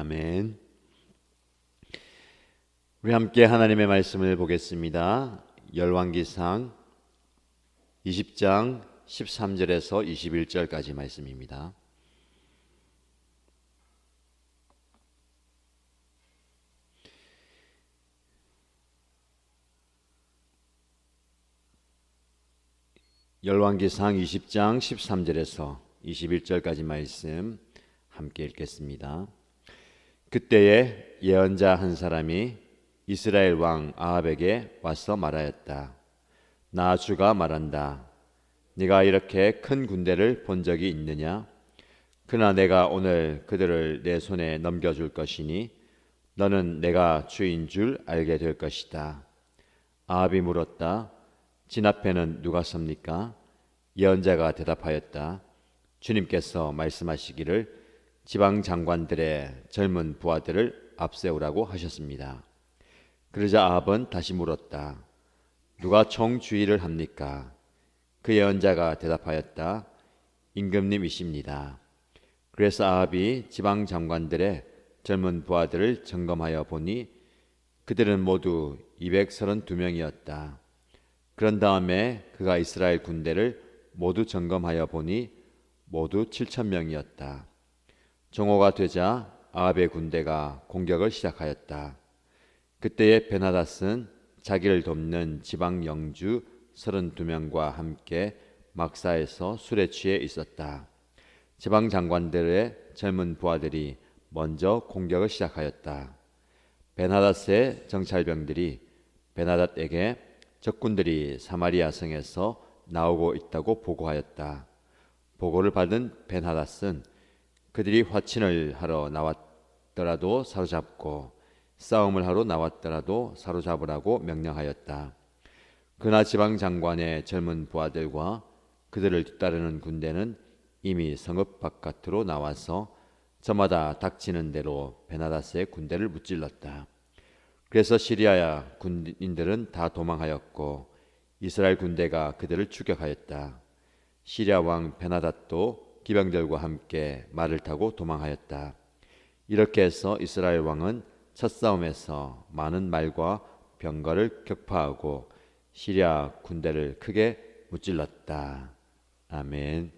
아멘. 우리 함께 하나님의 말씀을 보겠습니다. 열왕기상 20장 13절에서 21절까지 말씀입니다. 열왕기상 20장 13절에서 21절까지 말씀 함께 읽겠습니다. 그때에 예언자 한 사람이 이스라엘 왕 아합에게 와서 말하였다. 나 주가 말한다. 네가 이렇게 큰 군대를 본 적이 있느냐? 그러나 내가 오늘 그들을 내 손에 넘겨줄 것이니 너는 내가 주인 줄 알게 될 것이다. 아합이 물었다. 진 앞에는 누가 섭니까? 예언자가 대답하였다. 주님께서 말씀하시기를 지방 장관들의 젊은 부하들을 앞세우라고 하셨습니다. 그러자 아합은 다시 물었다. 누가 총주의를 합니까? 그 예언자가 대답하였다. 임금님이십니다. 그래서 아합이 지방 장관들의 젊은 부하들을 점검하여 보니 그들은 모두 232명이었다. 그런 다음에 그가 이스라엘 군대를 모두 점검하여 보니 모두 7천 명이었다. 정오가 되자 아합의 군대가 공격을 시작하였다. 그때에 베나다스는 자기를 돕는 지방 영주 32명과 함께 막사에서 술에 취해 있었다. 지방 장관들의 젊은 부하들이 먼저 공격을 시작하였다. 베나다스의 정찰병들이 베나닷에게 적군들이 사마리아 성에서 나오고 있다고 보고하였다. 보고를 받은 베나닷은 그들이 화친을 하러 나왔더라도 사로잡고 싸움을 하러 나왔더라도 사로잡으라고 명령하였다. 그나 지방 장관의 젊은 부하들과 그들을 뒤따르는 군대는 이미 성읍 바깥으로 나와서 저마다 닥치는 대로 베나다스의 군대를 무찔렀다. 그래서 시리아야 군인들은 다 도망하였고 이스라엘 군대가 그들을 추격하였다. 시리아 왕 베나닷도 기병들과 함께 말을 타고 도망하였다. 이렇게 해서 이스라엘 왕은 첫 싸움에서 많은 말과 병거를 격파하고 시리아 군대를 크게 무찔렀다. 아멘.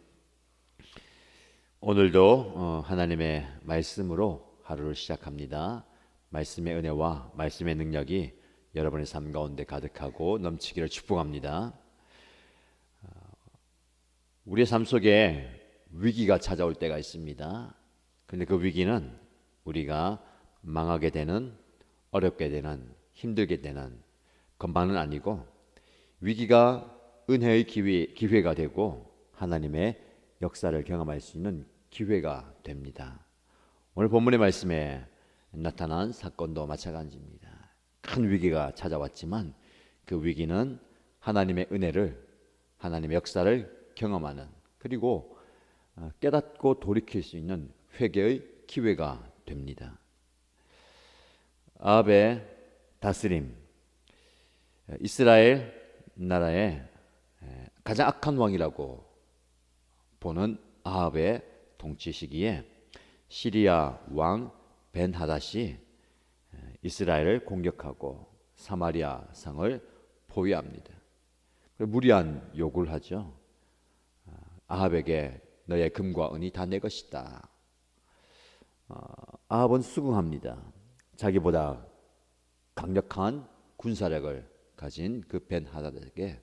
오늘도 어, 하나님의 말씀으로 하루를 시작합니다. 말씀의 은혜와 말씀의 능력이 여러분의 삶 가운데 가득하고 넘치기를 축복합니다. 어, 우리의 삶 속에 위기가 찾아올 때가 있습니다. 근데 그 위기는 우리가 망하게 되는 어렵게 되는 힘들게 되는 것만은 아니고 위기가 은혜의 기회, 기회가 되고 하나님의 역사를 경험할 수 있는 기회가 됩니다. 오늘 본문의 말씀에 나타난 사건도 마찬가지입니다. 큰 위기가 찾아왔지만 그 위기는 하나님의 은혜를 하나님의 역사를 경험하는 그리고 깨닫고 돌이킬 수 있는 회개의 기회가 됩니다. 아합의 다스림 이스라엘 나라의 가장 악한 왕이라고 보는 아합의 통치 시기에 시리아 왕 벤하닷이 이스라엘을 공격하고 사마리아 성을 포위합니다. 무리한 요구를 하죠. 아합에게 너의 금과 은이 다 내 것이다. 아합은 수긍합니다. 자기보다 강력한 군사력을 가진 그 벤하닷에게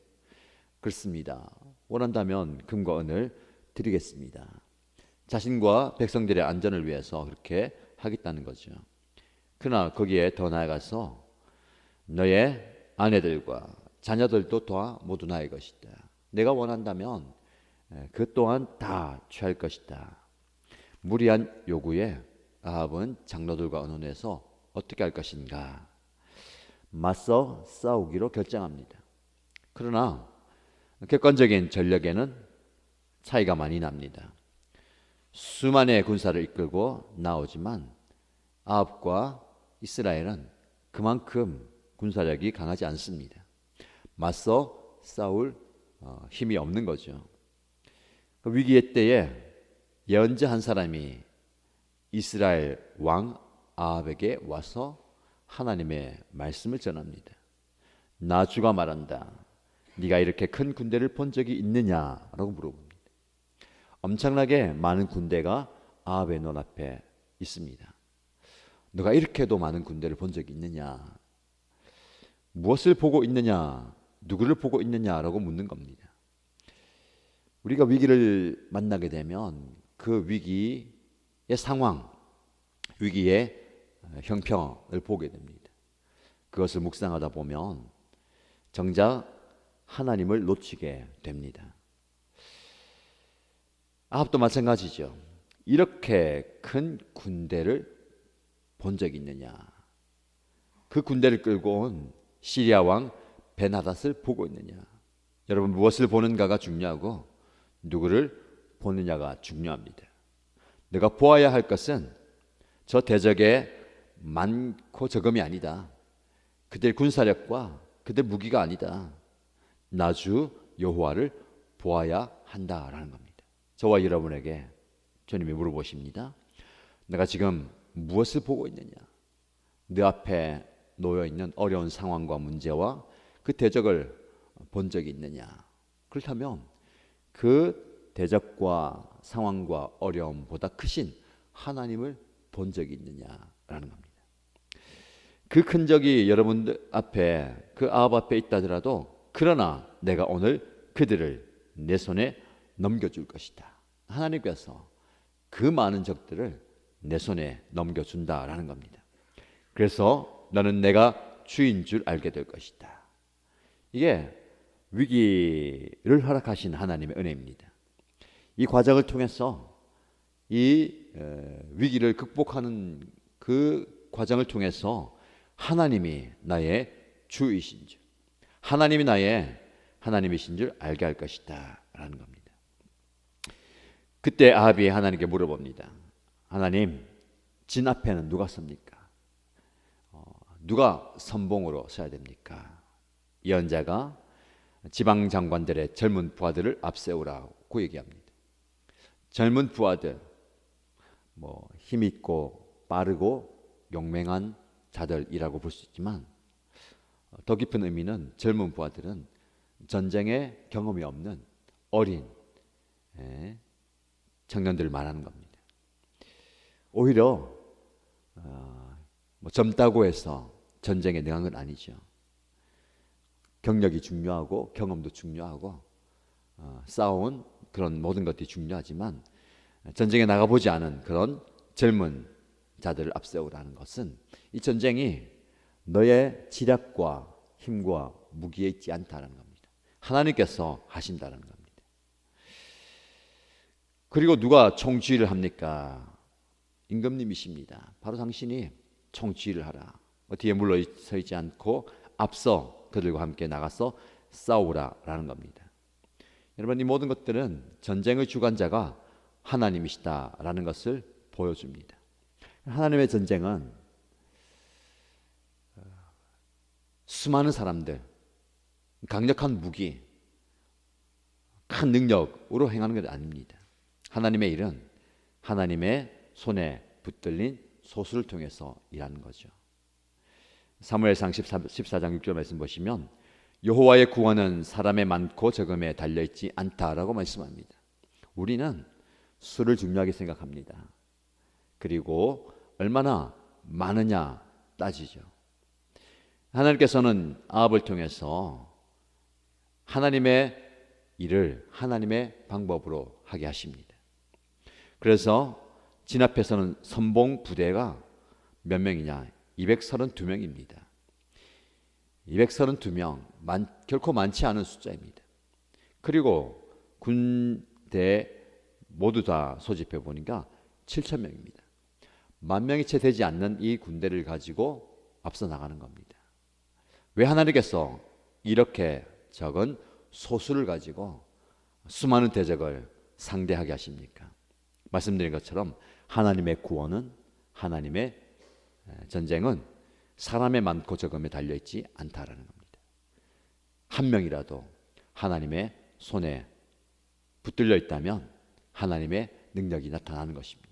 그렇습니다. 원한다면 금과 은을 드리겠습니다. 자신과 백성들의 안전을 위해서 그렇게 하겠다는 거죠. 그러나 거기에 더 나아가서 너의 아내들과 자녀들도 다 모두 나의 것이다. 내가 원한다면 그 또한 다 취할 것이다. 무리한 요구에 아합은 장로들과 의논해서 어떻게 할 것인가 맞서 싸우기로 결정합니다. 그러나 객관적인 전력에는 차이가 많이 납니다. 수만의 군사를 이끌고 나오지만 아합과 이스라엘은 그만큼 군사력이 강하지 않습니다. 맞서 싸울 어, 힘이 없는 거죠. 그 위기의 때에 예언자 한 사람이 이스라엘 왕 아합에게 와서 하나님의 말씀을 전합니다. 나 주가 말한다. 네가 이렇게 큰 군대를 본 적이 있느냐라고 물어봅니다. 엄청나게 많은 군대가 아합의 눈앞에 있습니다. 너가 이렇게도 많은 군대를 본 적이 있느냐? 무엇을 보고 있느냐? 누구를 보고 있느냐라고 묻는 겁니다. 우리가 위기를 만나게 되면 그 위기의 상황, 위기의 형편을 보게 됩니다. 그것을 묵상하다 보면 정작 하나님을 놓치게 됩니다. 아합도 마찬가지죠. 이렇게 큰 군대를 본 적이 있느냐? 그 군대를 끌고 온 시리아 왕 베나닷을 보고 있느냐? 여러분 무엇을 보는가가 중요하고 누구를 보느냐가 중요합니다. 내가 보아야 할 것은 저 대적의 많고 적음이 아니다. 그들 군사력과 그들 무기가 아니다. 나주 여호와를 보아야 한다라는 겁니다. 저와 여러분에게 주님이 물어보십니다. 내가 지금 무엇을 보고 있느냐? 내 앞에 놓여 있는 어려운 상황과 문제와 그 대적을 본 적이 있느냐? 그렇다면 그 대적과 상황과 어려움보다 크신 하나님을 본 적이 있느냐라는 겁니다. 그 큰 적이 여러분들 앞에 그 아합 앞에 있다더라도 그러나 내가 오늘 그들을 내 손에 넘겨줄 것이다. 하나님께서 그 많은 적들을 내 손에 넘겨준다라는 겁니다. 그래서 너는 내가 주인 줄 알게 될 것이다. 이게 위기를 허락하신 하나님의 은혜입니다. 이 과정을 통해서 이 위기를 극복하는 그 과정을 통해서 하나님이 나의 주이신 줄, 하나님이 나의 하나님이신 줄 알게 할 것이다라는 겁니다. 그때 아합이 하나님께 물어봅니다. 하나님, 진 앞에는 누가 섭니까? 어, 누가 선봉으로 서야 됩니까? 예언자가 지방 장관들의 젊은 부하들을 앞세우라고 얘기합니다. 젊은 부하들, 뭐 힘 있고 빠르고 용맹한 자들이라고 볼 수 있지만 더 깊은 의미는 젊은 부하들은 전쟁에 경험이 없는 어린 예, 청년들을 말하는 겁니다. 오히려 어, 뭐 젊다고 해서 전쟁에 능한 건 아니죠. 경력이 중요하고 경험도 중요하고 어, 싸운 그런 모든 것들이 중요하지만 전쟁에 나가보지 않은 그런 젊은 자들을 앞세우라는 것은 이 전쟁이 너의 지략과 힘과 무기에 있지 않다는 겁니다. 하나님께서 하신다는 겁니다. 그리고 누가 총지휘를 합니까? 임금님이십니다. 바로 당신이 총지휘를 하라. 뭐 뒤에 물러 서 있지 않고 앞서 그들과 함께 나가서 싸우라라는 겁니다. 여러분 이 모든 것들은 전쟁의 주관자가 하나님이시다라는 것을 보여줍니다. 하나님의 전쟁은 어, 수많은 사람들, 강력한 무기, 큰 능력으로 행하는 것 아닙니다. 하나님의 일은 하나님의 손에 붙들린 소수를 통해서 일하는 거죠. 사무엘상 14장 6절 말씀 보시면 여호와의 구원은 사람의 많고 적음에 달려 있지 않다라고 말씀합니다. 우리는 수를 중요하게 생각합니다. 그리고 얼마나 많으냐 따지죠. 하나님께서는 아합을 통해서 하나님의 일을 하나님의 방법으로 하게 하십니다. 그래서 진 앞에서는 선봉 부대가 몇 명이냐? 232명입니다. 232명, 만, 결코 많지 않은 숫자입니다. 그리고 군대 모두 다 소집해 보니까 7천 명입니다. 만 명이 채 되지 않는 이 군대를 가지고 앞서 나가는 겁니다. 왜 하나님께서 이렇게 적은 소수를 가지고 수많은 대적을 상대하게 하십니까? 말씀드린 것처럼 하나님의 구원은 하나님의 전쟁은 사람의 많고 적음에 달려 있지 않다라는 겁니다. 한 명이라도 하나님의 손에 붙들려 있다면 하나님의 능력이 나타나는 것입니다.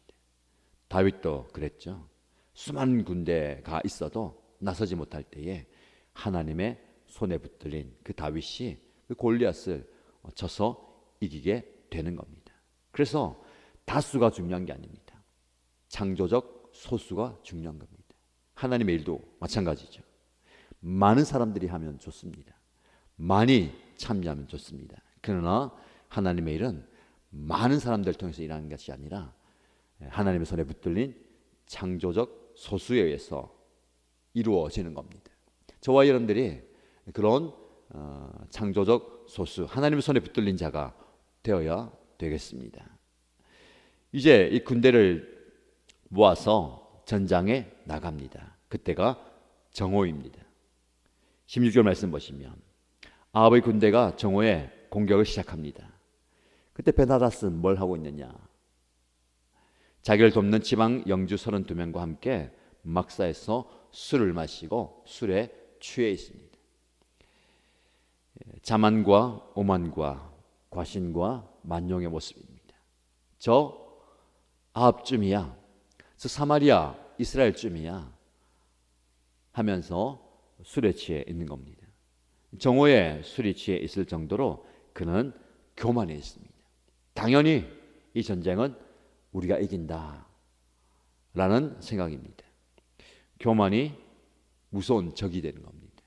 다윗도 그랬죠. 수많은 군대가 있어도 나서지 못할 때에 하나님의 손에 붙들린 그 다윗이 그 골리앗을 쳐서 이기게 되는 겁니다. 그래서 다수가 중요한 게 아닙니다. 창조적 소수가 중요한 겁니다. 하나님의 일도 마찬가지죠. 많은 사람들이 하면 좋습니다. 많이 참여하면 좋습니다. 그러나 하나님의 일은 많은 사람들 통해서 일하는 것이 아니라 하나님의 손에 붙들린 창조적 소수에 의해서 이루어지는 겁니다. 저와 여러분들이 그런 어, 창조적 소수, 하나님의 손에 붙들린 자가 되어야 되겠습니다. 이제 이 군대를 모아서 전장에 나갑니다. 그때가 정오입니다. 16절 말씀 보시면 아합의 군대가 정오에 공격을 시작합니다. 그때 베나다스는 뭘 하고 있느냐? 자기를 돕는 지방 영주 32명과 함께 막사에서 술을 마시고 술에 취해 있습니다. 자만과 오만과 과신과 만용의 모습입니다. 저 아합쯤이야. 저 사마리아 이스라엘쯤이야. 하면서 술에 취해 있는 겁니다. 정오에 술이 취해 있을 정도로 그는 교만해 있습니다. 당연히 이 전쟁은 우리가 이긴다. 라는 생각입니다. 교만이 무서운 적이 되는 겁니다.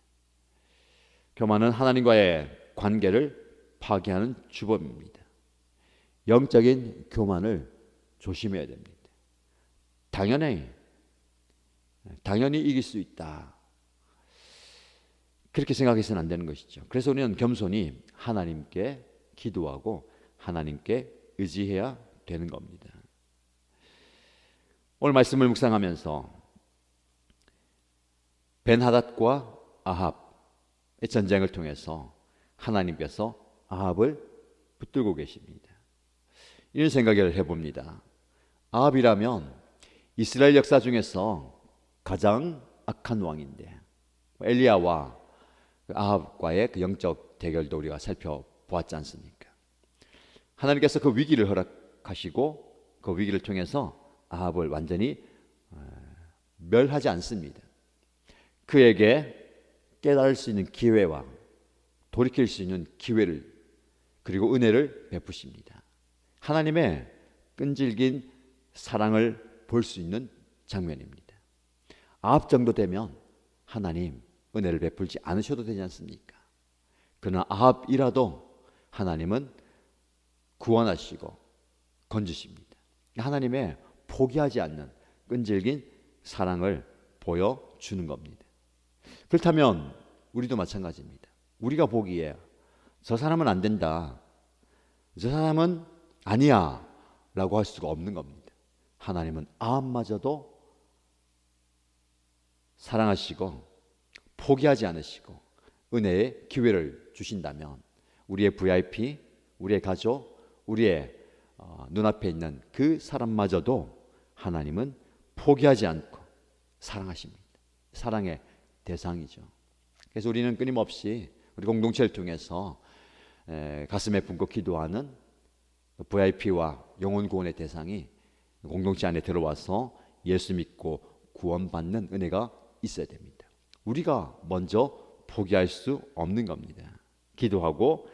교만은 하나님과의 관계를 파괴하는 주범입니다. 영적인 교만을 조심해야 됩니다. 당연히 당연히 이길 수 있다. 그렇게 생각해서는 안 되는 것이죠. 그래서 우리는 겸손히 하나님께 기도하고 하나님께 의지해야 되는 겁니다. 오늘 말씀을 묵상하면서 벤하닷과 아합의 전쟁을 통해서 하나님께서 아합을 붙들고 계십니다. 이런 생각을 해봅니다. 아합이라면 이스라엘 역사 중에서 가장 악한 왕인데 엘리야와 그 아합과의 그 영적 대결도 우리가 살펴보았지 않습니까? 하나님께서 그 위기를 허락하시고 그 위기를 통해서 아합을 완전히 어, 멸하지 않습니다. 그에게 깨달을 수 있는 기회와 돌이킬 수 있는 기회를 그리고 은혜를 베푸십니다. 하나님의 끈질긴 사랑을 볼 수 있는 장면입니다. 아합 정도 되면 하나님 은혜를 베풀지 않으셔도 되지 않습니까? 그러나 아합이라도 하나님은 구원하시고 건지십니다. 하나님의 포기하지 않는 끈질긴 사랑을 보여주는 겁니다. 그렇다면 우리도 마찬가지입니다. 우리가 보기에 저 사람은 안 된다. 저 사람은 아니야. 라고 할 수가 없는 겁니다. 하나님은 아합마저도 사랑하시고 포기하지 않으시고 은혜의 기회를 주신다면 우리의 VIP, 우리의 가족, 우리의 어, 눈앞에 있는 그 사람마저도 하나님은 포기하지 않고 사랑하십니다. 사랑의 대상이죠. 그래서 우리는 끊임없이 우리 공동체를 통해서 에, 가슴에 품고 기도하는 VIP와 영혼 구원의 대상이 공동체 안에 들어와서 예수 믿고 구원받는 은혜가 있어야 됩니다. 우리가 먼저 포기할 수 없는 겁니다. 기도하고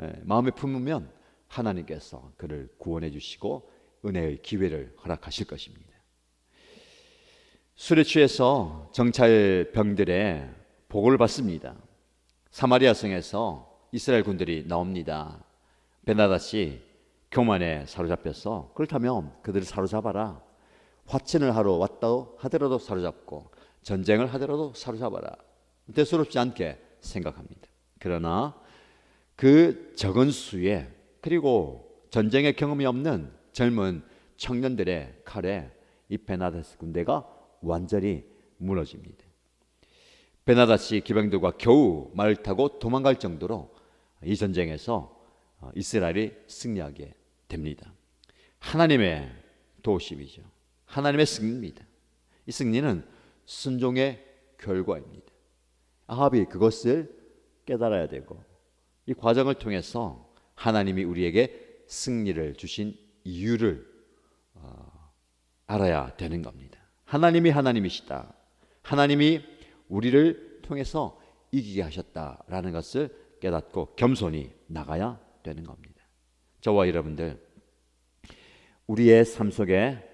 에, 마음에 품으면 하나님께서 그를 구원해 주시고 은혜의 기회를 허락하실 것입니다. 술에 취해서 정찰 병들의 보고를 받습니다. 사마리아 성에서 이스라엘 군들이 나옵니다. 베나다시 교만에 사로잡혀서 그렇다면 그들을 사로잡아라. 화친을 하러 왔다 하더라도 사로잡고 전쟁을 하더라도 사로잡아라. 대수롭지 않게 생각합니다. 그러나 그 적은 수에 그리고 전쟁의 경험이 없는 젊은 청년들의 칼에 이 베나다스 군대가 완전히 무너집니다. 베나다시 기병들과 겨우 말을 타고 도망갈 정도로 이 전쟁에서 이스라엘이 승리하게 됩니다. 하나님의 도우심이죠. 하나님의 승리입니다. 이 승리는 순종의 결과입니다. 아합이 그것을 깨달아야 되고 이 과정을 통해서 하나님이 우리에게 승리를 주신 이유를 어, 알아야 되는 겁니다. 하나님이 하나님이시다. 하나님이 우리를 통해서 이기게 하셨다라는 것을 깨닫고 겸손히 나가야 되는 겁니다. 저와 여러분들 우리의 삶 속에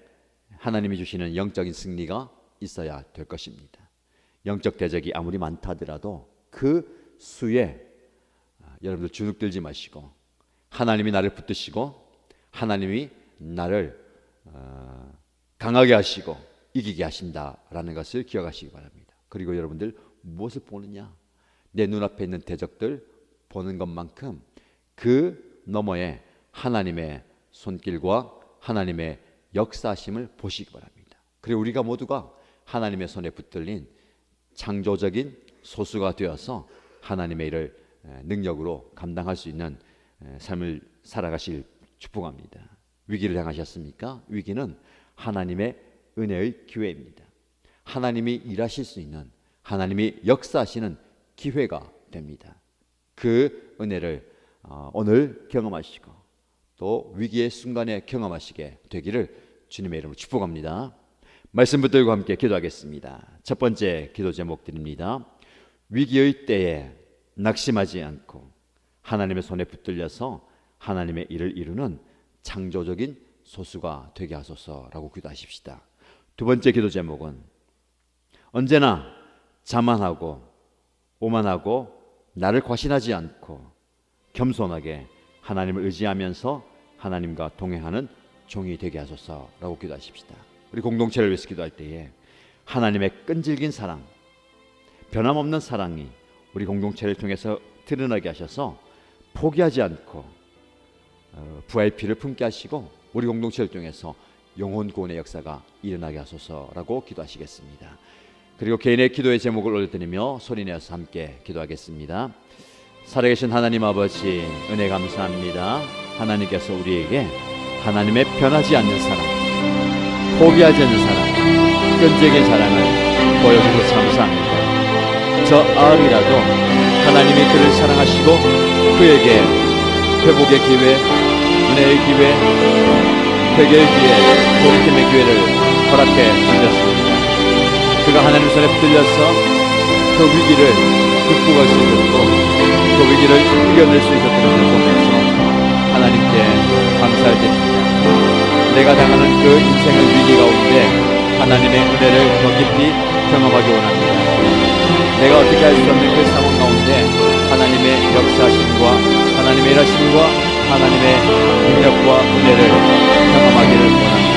하나님이 주시는 영적인 승리가 있어야 될 것입니다. 영적 대적이 아무리 많다 하더라도 그 수에 아, 여러분들 주눅들지 마시고 하나님이 나를 붙드시고 하나님이 나를 어, 강하게 하시고 이기게 하신다라는 것을 기억하시기 바랍니다. 그리고 여러분들 무엇을 보느냐? 내 눈앞에 있는 대적들 보는 것만큼 그 너머에 하나님의 손길과 하나님의 역사심을 보시기 바랍니다. 그리고 우리가 모두가 하나님의 손에 붙들린 창조적인 소수가 되어서 하나님의 일을 능력으로 감당할 수 있는 삶을 살아가실 축복합니다. 위기를 향하셨습니까? 위기는 하나님의 은혜의 기회입니다. 하나님이 일하실 수 있는 하나님이 역사하시는 기회가 됩니다. 그 은혜를 어, 오늘 경험하시고 또 위기의 순간에 경험하시게 되기를 주님의 이름으로 축복합니다. 말씀 붙들고 함께 기도하겠습니다. 첫 번째 기도 제목 드립니다. 위기의 때에 낙심하지 않고 하나님의 손에 붙들려서 하나님의 일을 이루는 창조적인 소수가 되게 하소서라고 기도하십시다. 두 번째 기도 제목은 언제나 자만하고 오만하고 나를 과신하지 않고 겸손하게 하나님을 의지하면서 하나님과 동행하는 종이 되게 하소서라고 기도하십시다. 우리 공동체를 위해서 기도할 때에 하나님의 끈질긴 사랑, 변함없는 사랑이 우리 공동체를 통해서 드러나게 하셔서 포기하지 않고 어, 부활의 피를 품게 하시고 우리 공동체를 통해서 영혼 구원의 역사가 일어나게 하소서라고 기도하시겠습니다. 그리고 개인의 기도의 제목을 올려드리며 소리내어서 함께 기도하겠습니다. 살아계신 하나님 아버지 은혜 감사합니다. 하나님께서 우리에게 하나님의 변하지 않는 사랑, 포기하지 않는 사랑, 끈질긴 사랑을 보여주셔서 감사합니다. 저 아합이라도 하나님이 그를 사랑하시고 그에게 회복의 기회, 은혜의 기회, 회개의 기회, 돌이킴의 기회를 허락해 주셨습니다. 그가 하나님 손에 붙들려서 그 위기를 극복할 수 있었고 그 위기를 이겨낼 수 있었던 것을 보면서 하나님께 감사를 드립니다. 내가 당하는 그 인생의 위기 가운데 하나님의 은혜를 더 깊이 경험하기 원합니다. 내가 어떻게 할 수 없는 그 상황 가운데 하나님의 역사심과 하나님의 일하심과 하나님의 능력과 은혜를 경험하기를 원합니다.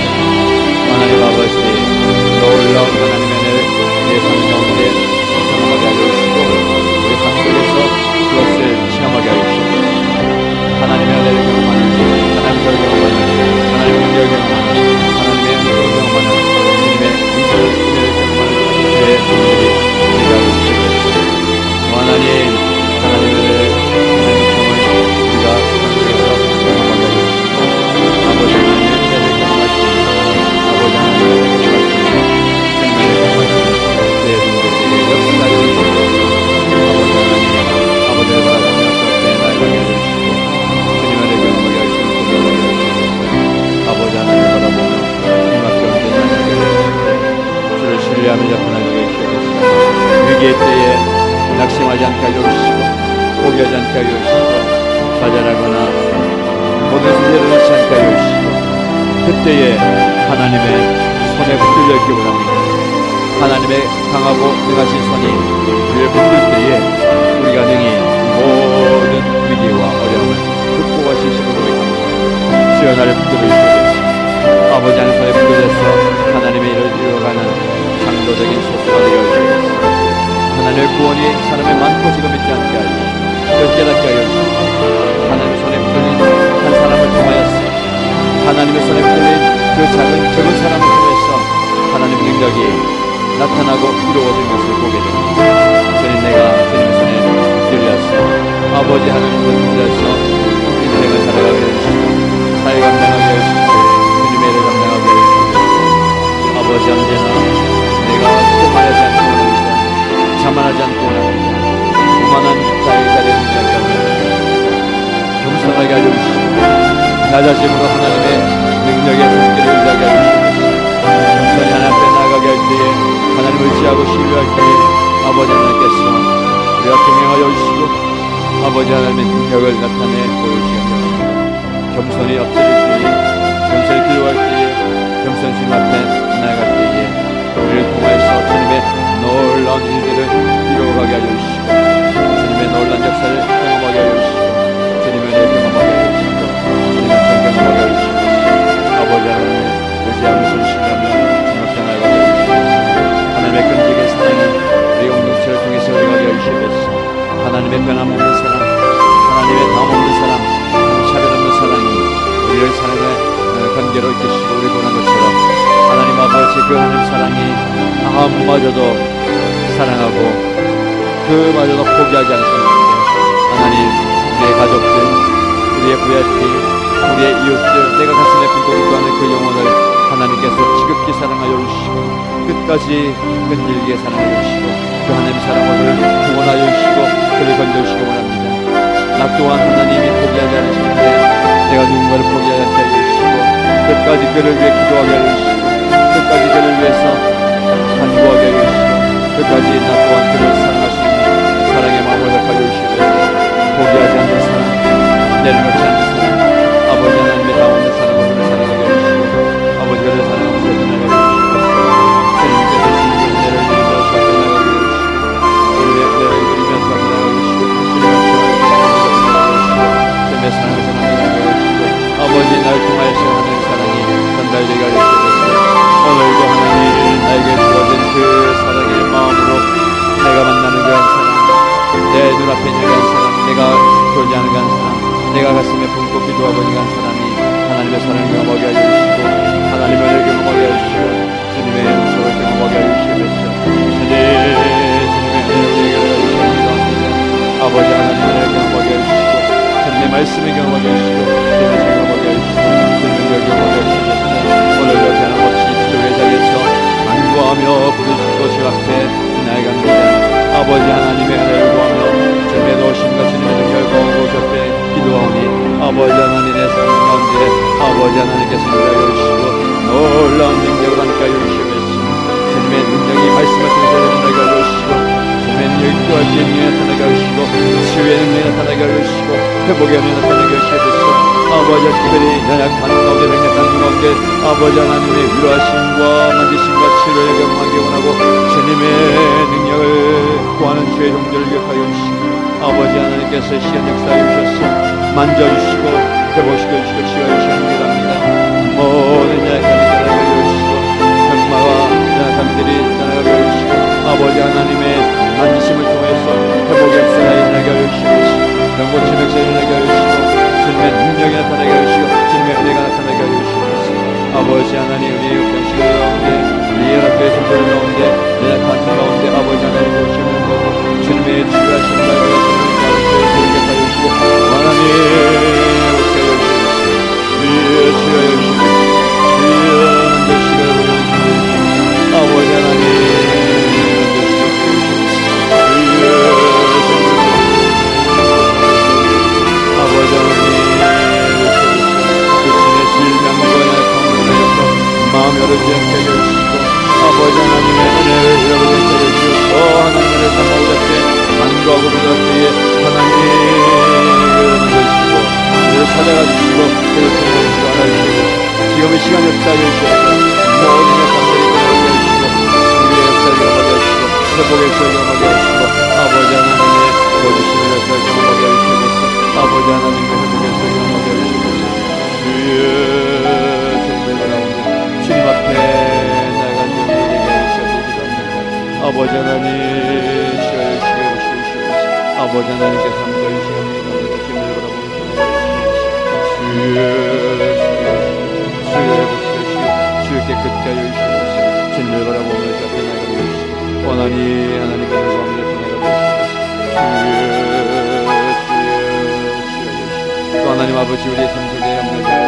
낙심하지 않게 하여 주시고 포기하지 않게 하여 주시고 좌절하거나 모든 문제를 놓지 않게 하여 주시고 그때에 하나님의 손에 붙들려 있기 원합니다. 하나님의 강하고 능하신 손이 우리를 붙들 때에 우리가 능히 모든 위기와 어려움을 극복하실 수 있도록 주여 나를 붙들어 주시옵소서 아버지 손에 붙들려서 하나님의 일을 이루어가는 창조적인 소수가 되게 하시옵소서 하나님의 구원이 사람의 많고 지금 있지 않게 하여 깨닫게 하여 주시고 하나님의 손에 붙들린 한 사람을 통하여서 하나님의 손에 붙들린 그 작은 적은 사람을 통해서 하나님의 능력이 나타나고 이루어진 것을 보게 됩니다. 주님 내가 주님의 손에 붙들려서 아버지 하나님 손에 붙들려서 인생을 살아가게 해주시고 사회 감당하게 해주시고 주님의 일을 감당하게 해주시고 아버지 언제나 오만한 자의 자리에 않게 원합니다. 겸손하게 하여 주시고 낮아짐으로 하나님의 능력의 손길을 의지하게 하여 주시고 겸손히 하나님 앞에 나아가게 하여 의지하고 신뢰할 때에 아버지 하나님께서 우리가 동행하여 주시고 아버지 하나님의 능력을 나타내 보여주시옵소서 겸손히 엎드릴 때에 겸손히 기도할 때에 겸손히 주님 앞에 나아갈 때에 우리를 통하여서 주님의 놀라운 일들을 이루어가게 하여 주시고 놀라운 역사를 경험하게 하여 주시고 주님의 은혜 경험하게 하여 주시고 주님의 전 경험하게 하여 주시고 아버지 하나님 의지하며 손실하며 주님 주시고 하나님의 끈질긴 사랑이 우리 공동체를 통해서 흘러가게 하여 주시옵소서. 하나님의 변함없는 사랑 하나님의 다음없는 사랑 차별 없는 사랑이 우리를 사랑의 어, 관계로 이끄시고 우리 보는 것처럼 하나님 아버지 그 하나님 사랑이 아무마저도 사랑하고 그마저도 포기하지 않으셨는데 하나님 우리의 가족들 우리의 부야팀 우리의 이웃들 내가 가슴에 품고 기도 하는 그 영혼을 하나님께서 지극히 사랑하여 주시고 끝까지 끈질기게 사랑하여 주시고 그 하나님 사랑을 구원하여 주시고 그를 건져주시기 원합니다. 나 또한 하나님이 포기하지 않으시는데 내가 누군가를 포기하지 않게 하여 주시고 끝까지 그를 위해 기도하게 하여 주시고 끝까지 그를 위해서 간구하게 하여 주시고 끝까지 나 또한 그를 내려 하며 부르시고 주 앞에 나아갑니다 아버지 하나님의 은혜를 구하며 주님의 도심과 주님의 능력을 구하고 주 앞에 기도하오니 아버지 하나님의 삶 가운데 아버지 하나님께서 인도하여 주시고 놀라운 능력을 함께 주시옵소서. 주님의 능력이 말씀을 통해서 나타나게 주시고 주님의 능력이 때 능력이 나타나게 주시고 치유의 능력이 나타나게 주시고 회복의 능력이 나타나게 주시옵소서 아버지 특별히 연약한 가운데 맹약한 가운데 아버지 하나님의 위로하심과 만지심과 치료를 경험하기 원하고 주님의 능력을 구하는 주의 종들을 기억하여 주시고 아버지 하나님께서 시간 역사해 주셔서 만져주시고 회복시켜 주시고 치유하여 주시기 바랍니다. 모든 연약함이 떠나가게 해주시고 병마와 연약함들이 떠나가게 해주시고 아버지 하나님의 만지심을 통해 아버지 하나님 시간을 주시게 해주시옵소서. 아버지 하나님께서 함께 해주시옵소서 주님을 바라보는 주의 주의 회복하시고 주의 깨끗게 하여 주시옵소서. 주님을 바라보며 주 나아가게 해주시고 원하니 하나님의 은혜가 오늘 또 하나님 아버지 우리의 삶 속에 없는 자가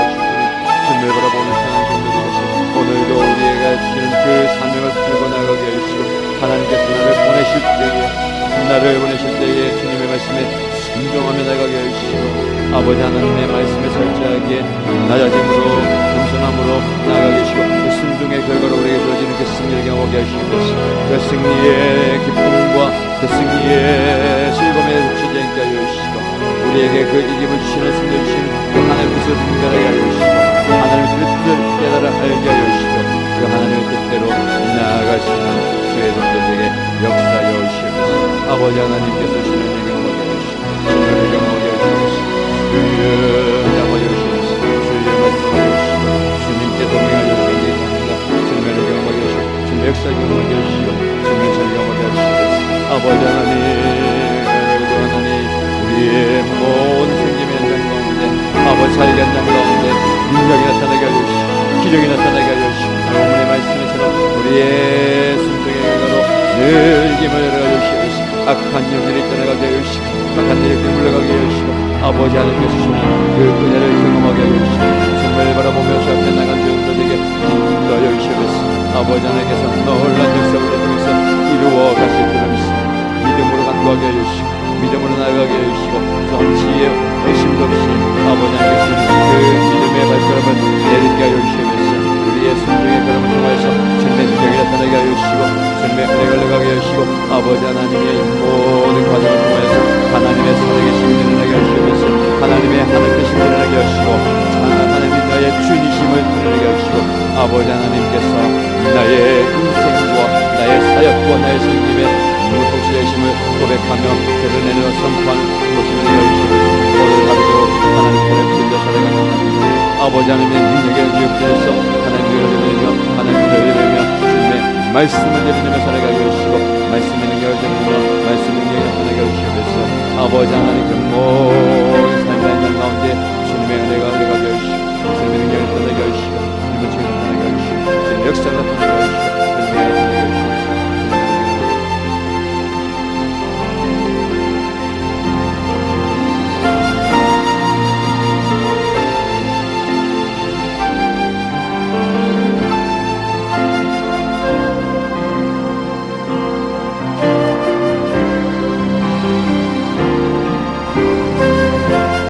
주님을 바라보는 되시고 오늘도 우리가 지는 그 사명을 풀고 나가게 해주시고 하나님께서 나를 보내실 때에 나를 보내실 때에 주님의 말씀에 순종하며 나가게 해주시고 아버지 하나님의 말씀에 철저하게 낮아짐으로 겸손함으로 나가게 해주시고 그 순종 순종의 결과로 우리에게 주어지는 그 승리를 경험하게 하시옵소서 그 승리의 기쁨과 그 승리의 즐거움에 주지 않게 하여 주시고 우리에게 그 이김을 주시는 승리를 주시는 그 하나님의 뜻을 분별하게 하여 주시고 하나님의 뜻을 깨달아 알게 하여 주시고 그 하나님의 뜻대로 나아가시는 주의 종들에게 역사하여 주시옵소서 아버지 하나님께서 을 경험하게 주시고 주님을 경험하게 주의 아버지 주시옵소서 주의 말씀하여 주시고 주님께 동행하여 주시옵소서 주님을 경험하게 하시고 주님의 역사 경험하게 하시고 주님의 절 경험하게 하시옵소서 아버지 하나님 하나님 우리의 모든 생김의 현장 가운데 아버지 살게 현장 가운데 능력이 나타나게 하여 주시고 기적이 나타나게 주시고 어머니 말씀처럼 우리의 열어가 주시옵소서. 악한 영들이 떠나가게 하여 주시고 악한 영들이 물러가게 하여 주시고 아버지 하나님께 주시는 그 은혜를 경험하게 하여 주시고 정말 바라보며 주 앞에 나간 주들에게 힘도 하여 주시옵소서. 아버지 하나님께서 놀란 역사 우리 통해서 이루어 가실 줄 믿습니다. 믿음으로 간구하게 하여 주시고 믿음으로 나아가게 하여 주시고 정치에 의심도 없이 아버지 하나님께서 그 믿음의 발걸음을 내딛게 하여 주시옵소서 우리의 순종의 걸음을 통하여서 주님의 능력이 나타나게 하여 주시고 주님의 은혜가 흘러가게 하여 주시고 아버지 하나님의 이 모든 과정을 통하여서 하나님의 살아계신 드러나게 하시옵소서. 하나님의 하늘되신 드러나게 하시고 하나님이 나의 주니심을 드러나게 하시고 아버지 하나님께서 나의 인생과 나의 사역과 나의 생님의 무속시의심을 고백하며 드러내는 선포하는 모습을 내어주시고 오늘 하루도 하나님 편에 붙들려 살아가는 하나님 아버지 하나님의 능력에 기억되어서 하나님을 드리며 하나님을 드리며 주님의 말씀을 드리며 살아가게 하시고 말씀의 능력을 드리며 말씀의 능력이 나타나게 하시옵소서. 아버지 하나님 그 모든 삶의 날 가운데 주님의 은혜가 흘러가게 하시고 주님의 능력이 나타나게 하시고 주님의 주님 나타나게 하시고 주님의 역사를 나타나게